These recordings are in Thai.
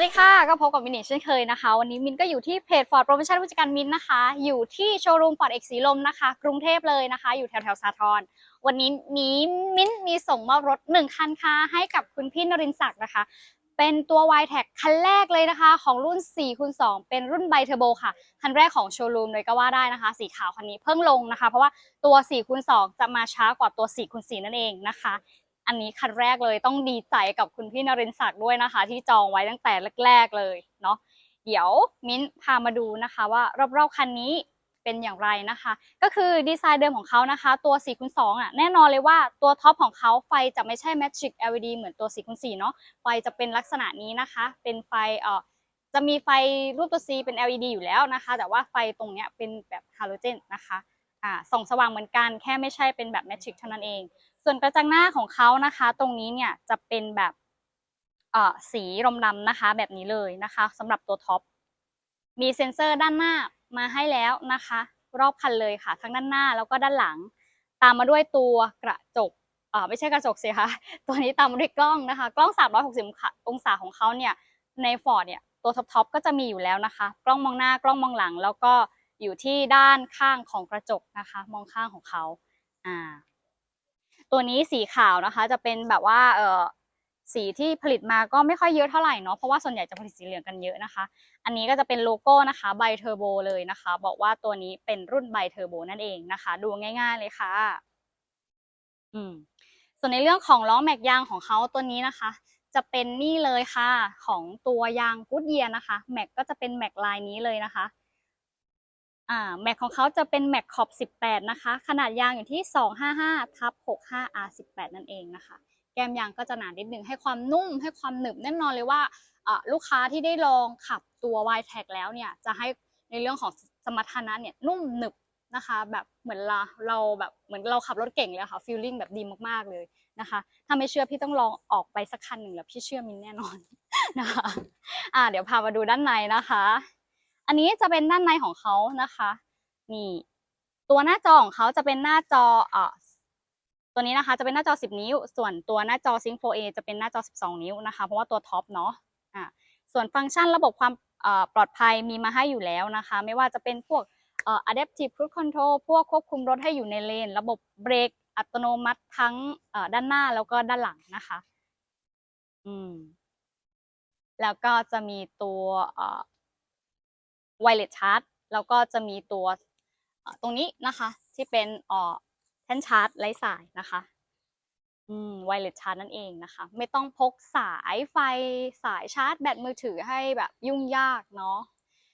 วัสดีค่ะ ก็พบกับมินนี่เช่นเคยนะคะ วันนี้มินก็อยู่ที่เพจฟอร์ดโปรโมชั่นผู้จัดการมินนะคะ อยู่ที่โชว์รูมฟอร์ดเอกสีลมนะคะ กรุงเทพเลยนะคะ อยู่แถวแถวสาทรวันนี้มีมินมีส่งมอบรถหนึ่งคันค่ะให้กับคุณพี่นรินศักดิ์นะคะ เป็นตัว y t e c คันแรกเลยนะคะ ของรุ่น4คูณ2เป็นรุ่นไบเทอร์โบค่ะ คันแรกของโชว์รูมเลยก็ว่าได้นะคะ สีขาวคันนี้เพิ่งลงนะคะ เพราะว่าตัว4คูณ2จะมาช้ากว่าตัว4คูณ4นั่นเองนะคะ อันนี้คันแรกเลยต้องดีใจกับคุณพี่นรินทร์ศักดิ์ด้วยนะคะ ที่จองไว้ตั้งแต่แรกๆเลยเนาะเดี๋ยวมิ้นพามาดูนะคะว่ารอบๆคันนี้เป็นอย่างไรนะคะ ก็คือดีไซน์เดิมของเขานะคะ ตัว4คูณ2อะแน่นอนเลยว่าตัวท็อปของเขาไฟจะไม่ใช่ Magic LED เหมือนตัว4คูณ4เนาะไฟจะเป็นลักษณะนี้นะคะ เป็นไฟเอ่อจะมีไฟรูปตัว C เป็น LED อยู่แล้วนะคะ แต่ว่าไฟตรงเนี้ยเป็นแบบฮาโลเจนนะคะ อ่าส่องสว่างเหมือนกัน แค่ไม่ใช่เป็นแบบ Magic เท่านั้นเอง ส่วนกระจังหน้าของเขานะคะ ตรงนี้เนี่ยจะเป็นแบบเอ่อสีรมดำนะคะ แบบนี้เลยนะคะสำหรับตัวท็อปมีเซ็นเซอร์ด้านหน้ามาให้แล้วนะคะ รอบคันเลยค่ะ ทั้งด้านหน้าแล้วก็ด้านหลัง ตามมาด้วยตัวกระจกเอ่อไม่ใช่กระจกสิคะตัวนี้ตามมาด้วยกล้องนะคะ กล้อง 360 องศาของเขาเนี่ยในฟอร์ดเนี่ยตัวท็อปๆก็จะมีอยู่แล้วนะคะ กล้องมองหน้ากล้องมองหลัง แล้วก็ อยู่ที่ด้านข้างของกระจกนะคะ มองข้างของเขาอ่าตัวนี้สีขาวนะคะ จะเป็นแบบว่าเออสีที่ผลิตมาก็ไม่ค่อยเยอะเท่าไหร่เนาะเพราะว่าส่วนใหญ่จะผลิตสีเหลืองกันเยอะนะคะ อันนี้ก็จะเป็นโลโก้นะคะไบเทอร์โบเลยนะคะ บอกว่าตัวนี้เป็นรุ่นไบเทอร์โบนั่นเองนะคะ ดูง่าย ๆเลยค่ะ อืม ส่วนในเรื่องของล้อแม็กยางของเขาตัวนี้นะคะ จะเป็นนี่เลยค่ะ ของตัวยางกูดเยียนะคะแม็กก็จะเป็นแม็กลายนี้เลยนะคะ อ่าแม็กของเขาจะเป็นแม็กขอบ 18 นะคะ ขนาดยางอยู่ที่ 255ทับ65 R18 นั่นเองนะคะ แก้มยางก็จะหนานิดนึงให้ความนุ่มให้ความหนึบแน่นอนเลยว่าลูกค้าที่ได้ลองขับตัว y t e c แล้วเนี่ยจะให้ในเรื่องของสมรรถนะเนี่ยนุ่มหนึบนะคะ แบบเหมือนเราเราแบบเหมือนเราขับรถเก่งเลยค่ะฟีลลิ่งแบบดีมากๆเลยนะคะ ถ้าไม่เชื่อพี่ต้องลองออกไปสักคันหนึ่งแล้วพี่เชื่อมินแน่นอนนะคะอ่าเดี๋ยวพามาดูด้านในนะคะ อันนี้จะเป็นด้านในของเขานะคะนี่ตัวหน้าจอของเขาจะเป็นหน้าจอเอ่อตัวนี้นะคะจะเป็นหน้าจอ 10 นิ้ว ส่วนตัวหน้าจอ Sync 4A จะเป็นหน้าจอ 12 นิ้วนะคะ เพราะว่าตัวท็อปเนาะอ่าส่วนฟังก์ชันระบบความอ่อปลอดภัยมีมาให้อยู่แล้วนะคะ ไม่ว่าจะเป็นพวกอ่อ adaptive cruise control พวกควบคุมรถให้อยู่ในเลน ระบบเบรกอัตโนมัติทั้งอ่อด้านหน้าแล้วก็ด้านหลังนะคะ อืม แล้วก็จะมีตัวอ่อ ไวเลสชาร์จแล้วก็จะมีตัวตรงนี้นะคะ ที่เป็นเอ่อแท่นชาร์จไร้สายนะคะอืมไวเลสชาร์จนั่นเองนะคะ ไม่ต้องพกสายไฟสายชาร์จ แบตมือถือให้แบบยุ่งยากเนาะ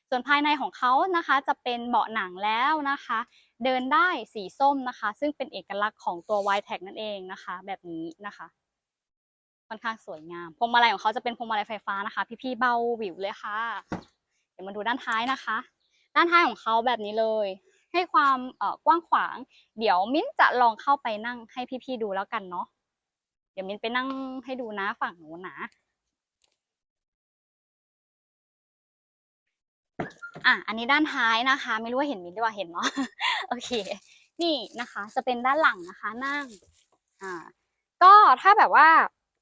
ส่วนภายในของเขานะคะจะเป็นเบาะหนังแล้วนะคะ เดินได้สีส้มนะคะ ซึ่งเป็นเอกลักษณ์ของตัว y t e c นั่นเองนะคะ แบบนี้นะคะค่อนข้างสวยงามพวงมาลัยของเขาจะเป็นพวงมาลัยไฟฟ้านะคะ พี่ๆเบาวิวเลยค่ะ เดี๋ยวมาดูด้านท้ายนะคะ ด้านท้ายของเขาแบบนี้เลย ให้ความเอ่อกว้างขวาง เดี๋ยวมิ้นจะลองเข้าไปนั่งให้พี่ๆดูแล้วกันเนาะเดี๋ยวมิ้นไปนั่งให้ดูนะฝั่งหนูนนะอะอันนี้ด้านท้ายนะคะ ไม่รู้ว่าเห็นมิ้นหรือเปล่าเห็นเนาะโอเค นี่นะคะ จะเป็นด้านหลังนะคะนั่งอ่าก็ถ้าแบบว่า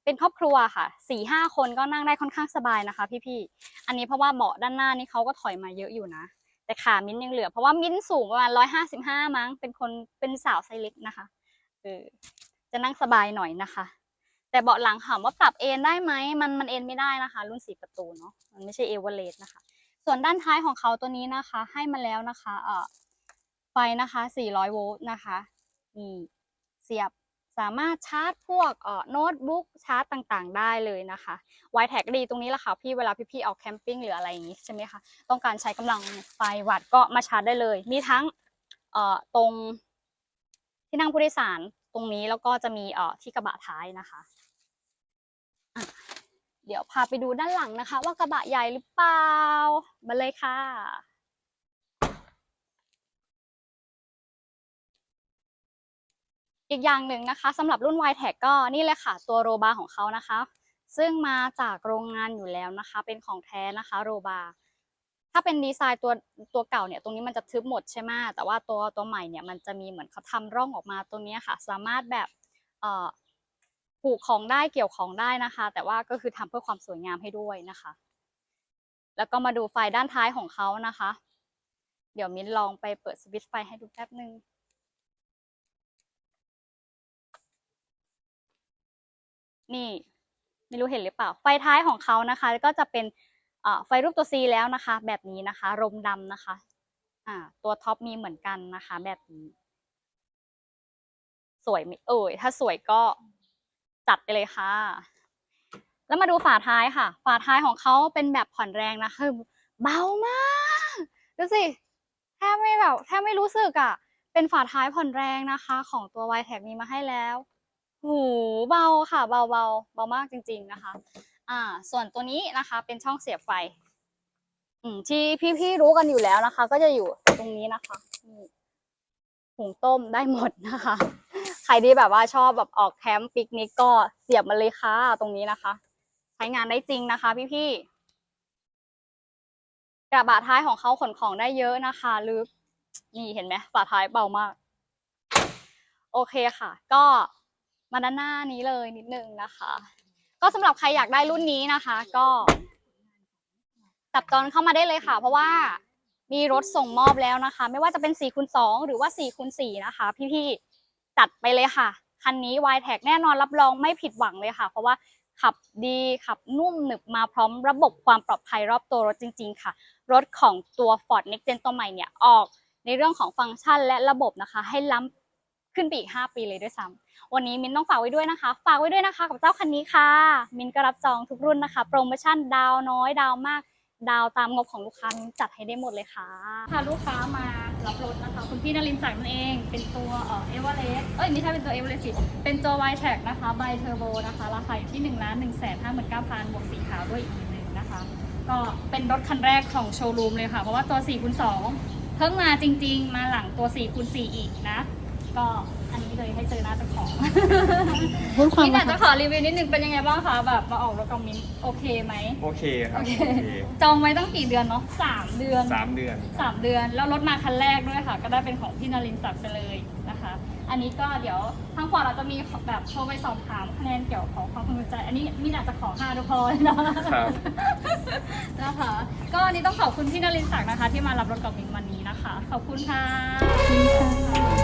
เป็นครอบครัวค่ะสี่ห้าคนก็นั่งได้ค่อนข้างสบายนะคะ พี่ๆอันนี้เพราะว่าเบาะด้านหน้านี่เขาก็ถอยมาเยอะอยู่นะ แต่ขามิ้นยังเหลือ เพราะว่ามิ้นสูงประมาณร้อยห้าสิบห้ามั้งเป็นคนเป็นสาวไซส์เล็กนะคะเออจะนั่งสบายหน่อยนะคะ แต่เบาะหลังถามว่าปรับเอนได้ไหมมันมันเอนไม่ได้นะคะ รุ่นสี่ประตูเนาะมันไม่ใช่เอเวอเรสต์นะคะ ส่วนด้านท้ายของเขาตัวนี้นะคะ ให้มาแล้วนะคะเออไฟนะคะ400โวลต์นะคะนี่เสียบ สามารถชาร์จพวกโน้ตบุ๊กชาร์จต่างๆ ได้เลยนะคะไวแท็กดีตรงนี้แหละค่ะพี่เวลาพี่ๆออกแคมปิ้งหรืออะไรอย่างนี้ใช่ไหมคะต้องการใช้กำลังไฟวัตต์ก็มาชาร์จได้เลย มีทั้งตรงที่นั่งผู้โดยสารตรงนี้แล้วก็จะมีที่กระบะท้ายนะคะะเดี๋ยวพาไปดูด้านหลังนะคะ ว่ากระบะใหญ่หรือเปล่ามาเลยค่ะ อีกอย่างหนึ่งนะคะสำหรับรุ่น y t e c ก็นี่เลยค่ะตัวโรบาของเขานะคะ ซึ่งมาจากโรงงานอยู่แล้วนะคะ เป็นของแท้นะคะโรบาถ้าเป็นดีไซน์ตัวตัวเก่าเนี่ยตรงนี้มันจะทึบหมดใช่ไหมแต่ว่าตัวตัวใหม่เนี่ยมันจะมีเหมือนเขาทำร่องออกมาตรงนี้ค่ะ สามารถแบบเอ่อผูกของได้เกี่ยวของได้นะคะ แต่ว่าก็คือทำเพื่อความสวยงามให้ด้วยนะคะ แล้วก็มาดูไฟด้านท้ายของเขานะคะ เดี๋ยวมิ้นลองไปเปิดสวิตช์ไฟให้ดูแป๊บนึง นี่ ไม่รู้เห็นหรือเปล่า ไฟท้ายของเขานะคะก็จะเป็นไฟรูปตัว C แล้วนะคะ แบบนี้นะคะ รมดำนะคะตัวท็อปมีเหมือนกันนะคะ แบบนี้ สวยไหมเอ่ยถ้าสวยก็จัดไปเลยค่ะ แล้วมาดูฝาท้ายค่ะ ฝาท้ายของเขาเป็นแบบผ่อนแรงนะคือเบามากดูสิแทบไม่แบบแทบไม่รู้สึกอะ่ะ เป็นฝาท้ายผ่อนแรงนะคะ ของตัว y t a g มีมาให้แล้ว หูเบาค่ะเบาเบาเบามากจริง ๆนะคะ อ่า ส่วนตัวนี้นะคะ เป็นช่องเสียบไฟ อืมที่พี่ๆรู้กันอยู่แล้วนะคะ ก็จะอยู่ตรงนี้นะคะหุงต้มได้หมดนะคะ ใครที่แบบว่าชอบแบบออกแคมป์ปิกนิกก็เสียบมาเลยค่ะตรงนี้นะคะ ใช้งานได้จริงนะคะ พี่ๆกระบะท้ายของเขาขนของได้เยอะนะคะลึกนี่เห็นไหมฝาท้ายเบามาก โอเคค่ะ ก็ มาด้านหน้านี้เลยนิดนึงนะคะ ก็สำหรับใครอยากได้รุ่นนี้นะคะ ก็จับจองเข้ามาได้เลยค่ะ เพราะว่ามีรถส่งมอบแล้วนะคะ ไม่ว่าจะเป็น4คูณ2หรือว่า4คูณ4นะคะ พี่ๆจัดไปเลยค่ะ คันนี้ y t a g แน่นอนรับรองไม่ผิดหวังเลยค่ะ เพราะว่าขับดีขับนุ่มหนึบมาพร้อมระบบความปลอดภัยรอบตัวรถจริง ๆ ค่ะ รถของตัว Ford Next Gen ตัวใหม่เนี่ยออกในเรื่องของฟังก์ชันและระบบนะคะ ให้ล้ำ ขึ้นไปอีก 5 ปีเลยด้วยซ้ำวันนี้มินต้องฝากไว้ด้วยนะคะ ฝากไว้ด้วยนะคะกับเจ้าคันนี้ค่ะ มินก็รับจองทุกรุ่นนะคะ โปรโมชั่นดาวน้อยดาวมาก ดาวตามงบของลูกค้ามินจัดให้ได้หมดเลยค่ะพาลูกค้ามารับรถนะคะ คุณพี่นรินทร์ศักดิ์นั่นเอง เป็นตัวเอ่อเอเวอเรสเอ้ยไม่ใช่เป็นตัวเอเวอเรสสิเป็นตัว y t a g นะคะไบเทอร์โบนะคะราคาอยู่ที่1นึ่งล้านหนึ่งแสนห้าหมื่นเก้าพันบวกสีขาวด้วยอีกหนึ่งนะคะก็เป็นรถคันแรกของโชว์รูมเลยค่ะ เพราะว่าตัว4คูณ2เพิ่งมาจริง ๆ มาหลังตัว4คูณ4อีกนะ ก็อันนี้เลยให้เจอหน้าเจ้าของพูดความพี่อยากจะขอรีวิวนิดนึงเป็นยังไงบ้างคะแบบมาออกรถกับมิ้นโอเคไหมโอเคครับโอเคโอเคจองไว้ตั้งกี่เดือนเนาะสามเดือน สามเดือน สามเดือนแล้วรถมาคันแรกด้วยค่ะ ก็ได้เป็นของพี่นรินทร์ศักดิ์ไปเลยนะคะ อันนี้ก็เดี๋ยวทางฟอร์ดเราจะมีแบบโทรไปสอบถามคะแนนเกี่ยวของความพึงพอใจ อันนี้มินอาจจะขอห้าทุกคนนะครับ นะคะ ก็อันนี้ต้องขอบคุณพี่นรินทร์ศักดิ์นะคะ ที่มารับรถกับมินวันนี้นะคะ ขอบคุณค่ะ